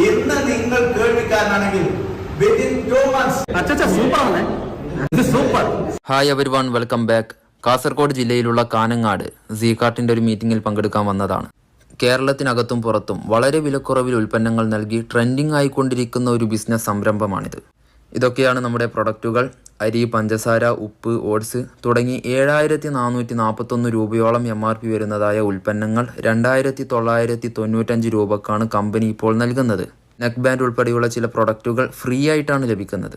ഇന്ന് നിങ്ങൾ കേൾവിക്കാരനാണെങ്കിൽ two months hi everyone welcome back Kasaragod ജില്ലയിലുള്ള കാനങ്ങാട് സീകാർട്ടിന്റെ ഒരു മീറ്റിംഗിൽ പങ്കെടുക്കാൻ വന്നതാണ്. കേരളത്തിനകത്തും പുറത്തും വളരെ വിലക്കുറവിൽ ഉൽപ്പന്നങ്ങൾ നൽകി ട്രെൻഡിംഗ് ആയിക്കൊണ്ടിരിക്കുന്ന ഒരു ബിസിനസ് സംരംഭമാണിത്. ഇതൊക്കെയാണ് നമ്മുടെ പ്രൊഡക്റ്റുകൾ അരി പഞ്ചസാര ഉപ്പ് ഓട്സ് തുടങ്ങി ഏഴായിരത്തി നാനൂറ്റി നാൽപ്പത്തൊന്ന് രൂപയോളം എം ആർ പി വരുന്നതായ ഉൽപ്പന്നങ്ങൾ രണ്ടായിരത്തി തൊള്ളായിരത്തി തൊണ്ണൂറ്റഞ്ച് രൂപക്കാണ് കമ്പനി ഇപ്പോൾ നൽകുന്നത്. നെക്ക് ബാൻഡ് ഉൾപ്പെടെയുള്ള ചില പ്രൊഡക്റ്റുകൾ ഫ്രീ ആയിട്ടാണ് ലഭിക്കുന്നത്.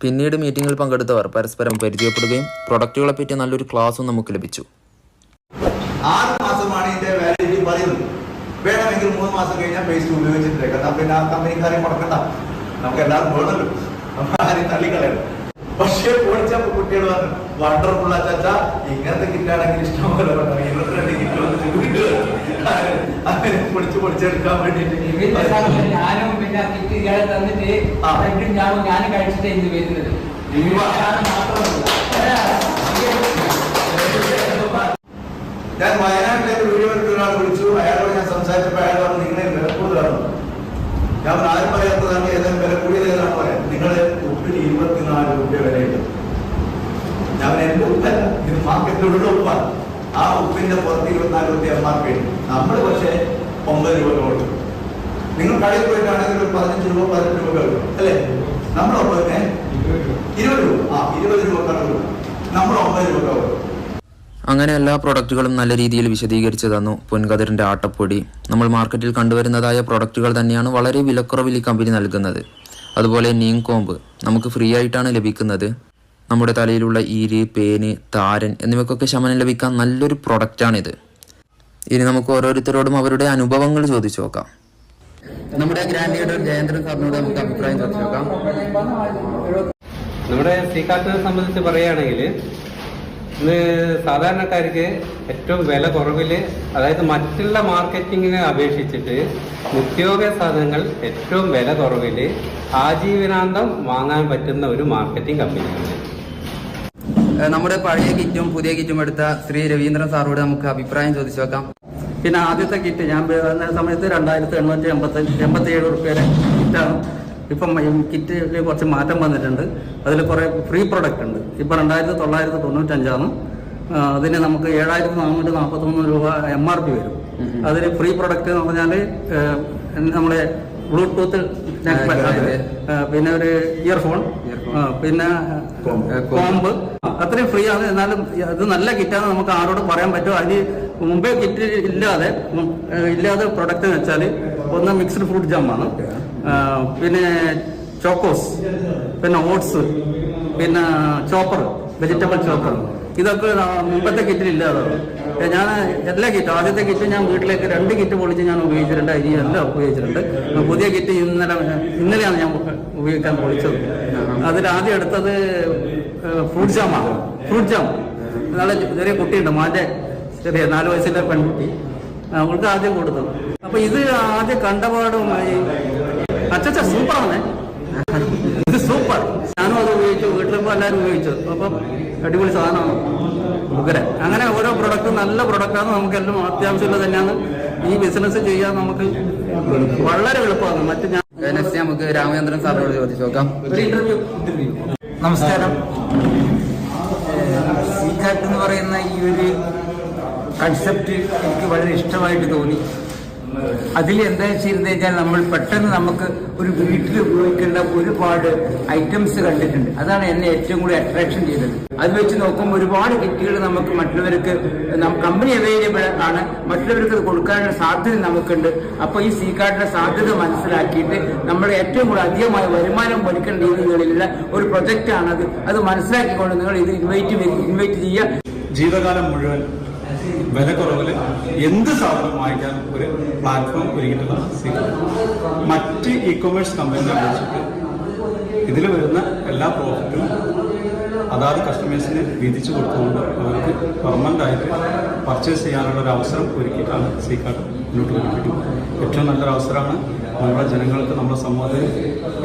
പിന്നീട് മീറ്റിംഗിൽ പങ്കെടുത്തവർ പരസ്പരം പരിചയപ്പെടുകയും പ്രൊഡക്റ്റുകളെ പറ്റി നല്ലൊരു ക്ലാസ്സും നമുക്ക് ലഭിച്ചു. ആറ് മാസമാണ് ഇതിന്റെ വാലിഡിറ്റി പറയുന്നത് വേണമെങ്കിൽ മൂന്ന് മാസം കഴിഞ്ഞാൽ പേസ്റ്റ് ഉപയോഗിച്ചിട്ടില്ല കാരണം പിന്നെ ആ കമ്പനിക്കാരെ മുടക്കണ്ട. നമുക്ക് എല്ലാവർക്കും വേണമല്ലോ. നമ്മൾ ആരെയും തള്ളിക്കളയണം പക്ഷേ പൊളിച്ച കുട്ടികൾ പറഞ്ഞു വണ്ടർഫുൾ ചാച്ച ഇങ്ങനത്തെ കിറ്റാണെങ്കിൽ ഇഷ്ടംപോലെ പറഞ്ഞു ഇരുപത്തിരണ്ട് കിറ്റ് വന്നിട്ട് അങ്ങനെ പൊളിച്ച് പൊളിച്ചെടുക്കാൻ വേണ്ടിട്ട് ഞാനും പിന്നെ കിറ്റ് ഇയാളെ തന്നിട്ട്. ബ്രെഡും ഞാനും ഞാനും കഴിച്ചിട്ടേ ഇന്ന് വരുന്നത്. ഞാൻ ഉപ്പിന് ഇരുപത്തിനാല് രൂപ വിലയുണ്ട് ഞാൻ എന്റെ ഉപ്പല്ല ഇത് മാർക്കറ്റിലുള്ള ഉപ്പാണ്. ആ ഉപ്പിന്റെ പുറത്ത് ഇരുപത്തിനാല് രൂപ എം ആർ പി നമ്മൾ പക്ഷേ ഒമ്പത് രൂപ കൊടുക്കും. നിങ്ങൾ കടയിൽ പോയിട്ടാണെങ്കിൽ ഒരു പതിനഞ്ച് രൂപ പതിനെട്ട് രൂപ കിട്ടും അല്ലേ? നമ്മൾ ഒമ്പതിന് ഇരുപത് രൂപ. ആ ഇരുപത് രൂപ കണക്ക് നമ്മൾ ഒമ്പത് രൂപ കൊടുക്കും. അങ്ങനെ എല്ലാ പ്രൊഡക്റ്റുകളും നല്ല രീതിയിൽ വിശദീകരിച്ചു തന്നു പൊൻകതിറിന്റെ ആട്ടപ്പൊടി. നമ്മൾ മാർക്കറ്റിൽ കണ്ടുവരുന്നതായ പ്രൊഡക്റ്റുകൾ തന്നെയാണ് വളരെ വിലക്കുറവിൽ ഈ കമ്പനി നൽകുന്നത്. അതുപോലെ നീങ്കോമ്പ് കോമ്പ് നമുക്ക് ഫ്രീ ആയിട്ടാണ് ലഭിക്കുന്നത്. നമ്മുടെ തലയിലുള്ള ഈര് പേന് താരൻ എന്നിവയ്ക്കൊക്കെ ശമനം ലഭിക്കാൻ നല്ലൊരു പ്രൊഡക്റ്റാണിത് ഇനി നമുക്ക് ഓരോരുത്തരോടും അവരുടെ അനുഭവങ്ങൾ ചോദിച്ചു നോക്കാം. നമ്മുടെ ഗ്രാൻഡ് ലീഡർ ജയേന്ദ്രൻ സാറിനോട് നമുക്ക് അഭിപ്രായം ചോദിച്ചു നോക്കാം. നമ്മുടെ സീക്കാട്ടിനെ സംബന്ധിച്ച് പറയുകയാണെങ്കിൽ ഇന്ന് സാധാരണക്കാർക്ക് ഏറ്റവും വില കുറവിൽ അതായത് മറ്റുള്ള മാർക്കറ്റിങ്ങിനെ അപേക്ഷിച്ചിട്ട് നിത്യോപയോഗ സാധനങ്ങൾ ഏറ്റവും വില കുറവിൽ ആജീവനാന്തം വാങ്ങാൻ പറ്റുന്ന ഒരു മാർക്കറ്റിംഗ് കമ്പനിയാണ്. നമ്മുടെ പഴയ കിറ്റും പുതിയ കിറ്റും എടുത്ത ശ്രീ രവീന്ദ്രൻ സാറോട് നമുക്ക് അഭിപ്രായം ചോദിച്ചു നോക്കാം. പിന്നെ ആദ്യത്തെ കിറ്റ് ഞാൻ സമയത്ത് രണ്ടായിരത്തി എണ്ണൂറ്റി എൺപത്തി എൺപത്തി ഏഴ് റുപ്യയുടെ കിറ്റാണ്. ഇപ്പം കിറ്റിൽ കുറച്ച് മാറ്റം വന്നിട്ടുണ്ട്. അതിൽ കുറേ ഫ്രീ പ്രൊഡക്റ്റ് ഉണ്ട്. ഇപ്പം രണ്ടായിരത്തി തൊള്ളായിരത്തി തൊണ്ണൂറ്റഞ്ചാണ് അതിന് നമുക്ക് ഏഴായിരത്തി നാനൂറ്റി നാൽപ്പത്തൊന്ന് രൂപ എം ആർ പി വരും. അതിൽ ഫ്രീ പ്രൊഡക്റ്റ് എന്ന് പറഞ്ഞാൽ നമ്മുടെ ബ്ലൂടൂത്ത് പിന്നെ ഒരു ഇയർഫോൺ പിന്നെ കോമ്പ് അത്രയും ഫ്രീ ആണ്. എന്നാലും അത് നല്ല കിറ്റാണ് നമുക്ക് ആരോട് പറയാൻ പറ്റും? അതിന് മുമ്പേ കിറ്റ് ഇല്ലാതെ ഇല്ലാതെ പ്രൊഡക്റ്റ് എന്ന് വെച്ചാൽ ഒന്ന് മിക്സ്ഡ് ഫ്രൂട്ട് ജാമാണ് പിന്നെ ചോക്കോസ് പിന്നെ ഓട്സ് പിന്നെ ചോപ്പർ വെജിറ്റബിൾ ചോപ്പർ ഇതൊക്കെ മുമ്പത്തെ കിറ്റിൽ ഇല്ലാതാണ് ഞാൻ എല്ലാ കിറ്റും ആദ്യത്തെ കിറ്റ് ഞാൻ വീട്ടിലേക്ക് രണ്ട് കിറ്റ് പൊളിച്ച് ഞാൻ ഉപയോഗിച്ചിട്ടുണ്ട്. അരി എല്ലാം ഉപയോഗിച്ചിട്ടുണ്ട്. പുതിയ കിറ്റ് ഇന്നലെ ഇന്നലെയാണ് ഞാൻ ഉപയോഗിക്കാൻ പൊളിച്ചത്. അതിൽ ആദ്യം എടുത്തത് ഫ്രൂട്ട് ജാമാണ് ഫ്രൂട്ട് ജാം നല്ല ചെറിയ കുട്ടിയുണ്ട്. മാന്റെ ചെറിയ നാല് വയസ്സിലെ പെൺകുട്ടി. അവൾക്ക് ആദ്യം കൊടുത്തു അപ്പൊ ഇത് ആദ്യം കണ്ടപാടുമായി അച്ഛ സൂപ്പർ സൂപ്പറാണ്. ഇത് സൂപ്പർ. ഞാനും അത് ഉപയോഗിച്ചു വീട്ടിലിപ്പോൾ എല്ലാവരും ഉപയോഗിച്ചു. അപ്പം അടിപൊളി സാധനമാണ്. ഉഗ്ര അങ്ങനെ ഓരോ പ്രൊഡക്റ്റും നല്ല പ്രൊഡക്റ്റാണ് നമുക്കെല്ലാം അത്യാവശ്യമുള്ളത് തന്നെയാണ്. ഈ ബിസിനസ് ചെയ്യാൻ നമുക്ക് വളരെ എളുപ്പമാണ്. മറ്റു ഞാൻ നെക്സ്റ്റ് നമുക്ക് രാമചന്ദ്രൻ സാറിനോട് ചോദിച്ചു നോക്കാം ഒരു ഇന്റർവ്യൂ നമസ്കാരം. സീക്കാട്ട് എന്ന് പറയുന്ന ഈ ഒരു കൺസെപ്റ്റ് എനിക്ക് വളരെ ഇഷ്ടമായിട്ട് തോന്നി. അതിൽ എന്താ ചെയ്തെന്ന് കഴിഞ്ഞാൽ നമ്മൾ പെട്ടെന്ന് നമുക്ക് ഒരു വീട്ടിൽ ഉപയോഗിക്കേണ്ട ഒരുപാട് ഐറ്റംസ് കണ്ടിട്ടുണ്ട്. അതാണ് എന്നെ ഏറ്റവും കൂടുതൽ അട്രാക്ഷൻ ചെയ്തത്. അത് വെച്ച് നോക്കുമ്പോൾ ഒരുപാട് കിറ്റുകൾ നമുക്ക് മറ്റുള്ളവർക്ക് കമ്പനി അവൈലബിൾ ആണ്. മറ്റുള്ളവർക്ക് അത് കൊടുക്കാനുള്ള സാധ്യത നമുക്കുണ്ട്. അപ്പോൾ ഈ സി കാർഡിന്റെ സാധ്യത മനസ്സിലാക്കിയിട്ട് നമ്മൾ ഏറ്റവും കൂടുതൽ അധികമായ വരുമാനം പൊലിക്കേണ്ട രീതികളിലുള്ള ഒരു പ്രൊജക്റ്റ് ആണത്. അത് മനസ്സിലാക്കിക്കൊണ്ട് നിങ്ങൾ ഇത് ഇൻവൈറ്റ് ഇൻവൈറ്റ് ചെയ്യുക. ജീവിതകാലം മുഴുവൻ വിലക്കുറവിൽ എന്ത് സാധനം വാങ്ങിക്കാൻ ഒരു പ്ലാറ്റ്ഫോം ഒരുക്കിയിട്ടുള്ളതാണ് സീക്രട്ട് മറ്റ് ഇ കൊമേഴ്സ് കമ്പനികളെ അപേക്ഷിച്ച് ഇതിൽ വരുന്ന എല്ലാ പ്രോഫിറ്റും അതാത് കസ്റ്റമേഴ്സിന് വിധിച്ചു കൊടുത്തുകൊണ്ട് അവർക്ക് പെർമനന്റ് ആയിട്ട് പർച്ചേസ് ചെയ്യാനുള്ള ഒരു അവസരം ഒരുക്കിയിട്ടാണ് സീക്കാർട്ട് മുന്നോട്ട് വരുന്നത് ഏറ്റവും നല്ലൊരു അവസരമാണ് നമ്മുടെ ജനങ്ങൾക്ക് നമ്മുടെ സമൂഹത്തിൽ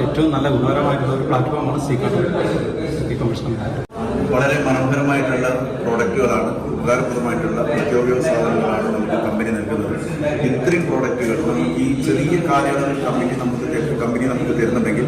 ഏറ്റവും നല്ല ഗുണകരമായിട്ടുള്ള ഒരു പ്ലാറ്റ്ഫോമാണ് സീക്കാർട്ട് ഇ കൊമേഴ്സ് കമ്പനി വളരെ മനോഹരമായിട്ടുള്ള പ്രോഡക്റ്റുകളാണ് ഉപകാരപ്രദമായിട്ടുള്ള നിത്യോപയോഗ സാധനങ്ങളാണ് നമുക്ക് കമ്പനി നൽകുന്നത്. ഇത്രയും പ്രോഡക്റ്റുകൾ ഈ ചെറിയ കാലയളവിൽ കമ്പനി നമുക്ക് കമ്പനി നമുക്ക് തരുന്നുണ്ടെങ്കിൽ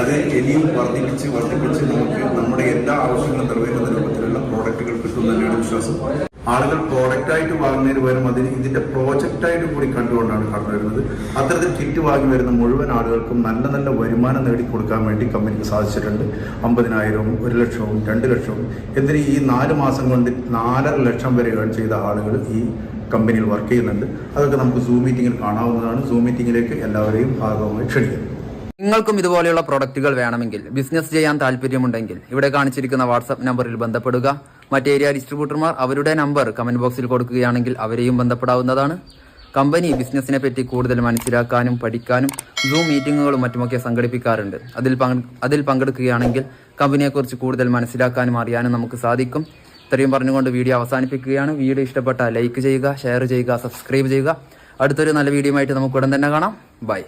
അത് ഇനിയും വർദ്ധിപ്പിച്ച് വർദ്ധിപ്പിച്ച് നമുക്ക് നമ്മുടെ എല്ലാ ആവശ്യങ്ങളും നിറവേറ്റുന്ന രൂപത്തിലുള്ള പ്രോഡക്റ്റുകൾ കിട്ടും തന്നെയാണ് വിശ്വാസം. ആളുകൾ പ്രോഡക്റ്റായിട്ട് വാങ്ങുന്നതിന് പകരം അതിന് ഇതിന്റെ പ്രോജക്റ്റായിട്ട് കൂടി കണ്ടുകൊണ്ടാണ് കടന്നു വരുന്നത്. അത്തരത്തിൽ കിറ്റ് വാങ്ങി വരുന്ന മുഴുവൻ ആളുകൾക്കും നല്ല നല്ല വരുമാനം നേടിക്കൊടുക്കാൻ വേണ്ടി കമ്പനിക്ക് സാധിച്ചിട്ടുണ്ട്. അമ്പതിനായിരവും ഒരു ലക്ഷവും രണ്ട് ലക്ഷവും. എന്തിന് ഈ നാല് മാസം കൊണ്ട് നാലര ലക്ഷം വരെ ഏൺ ചെയ്ത ആളുകൾ ഈ കമ്പനിയിൽ വർക്ക് ചെയ്യുന്നുണ്ട്. അതൊക്കെ നമുക്ക് സൂം മീറ്റിംഗിൽ കാണാവുന്നതാണ്. സൂം മീറ്റിംഗിലേക്ക് എല്ലാവരെയും ഭാഗമായി ക്ഷണിക്കുന്നു. നിങ്ങൾക്കും ഇതുപോലെയുള്ള പ്രൊഡക്റ്റുകൾ വേണമെങ്കിൽ ബിസിനസ് ചെയ്യാൻ താല്പര്യമുണ്ടെങ്കിൽ ഇവിടെ കാണിച്ചിരിക്കുന്ന വാട്സാപ്പ് നമ്പറിൽ ബന്ധപ്പെടുക. മറ്റ് ഏരിയ ഡിസ്ട്രിബ്യൂട്ടർമാർ അവരുടെ നമ്പർ കമന്റ് ബോക്സിൽ കൊടുക്കുകയാണെങ്കിൽ അവരെയും ബന്ധപ്പെടാവുന്നതാണ്. കമ്പനി ബിസിനസ്സിനെ പറ്റി കൂടുതൽ മനസ്സിലാക്കാനും പഠിക്കാനും സൂം മീറ്റിങ്ങുകളും മറ്റുമൊക്കെ സംഘടിപ്പിക്കാറുണ്ട്. അതിൽ അതിൽ പങ്കെടുക്കുകയാണെങ്കിൽ കമ്പനിയെക്കുറിച്ച് കൂടുതൽ മനസ്സിലാക്കാനും അറിയാനും നമുക്ക് സാധിക്കും. ഇത്രയും പറഞ്ഞുകൊണ്ട് വീഡിയോ അവസാനിപ്പിക്കുകയാണ്. വീഡിയോ ഇഷ്ടപ്പെട്ട ലൈക്ക് ചെയ്യുക ഷെയർ ചെയ്യുക സബ്സ്ക്രൈബ് ചെയ്യുക. അടുത്തൊരു നല്ല വീഡിയോ ആയിട്ട് നമുക്ക് ഉടൻ തന്നെ കാണാം. ബൈ.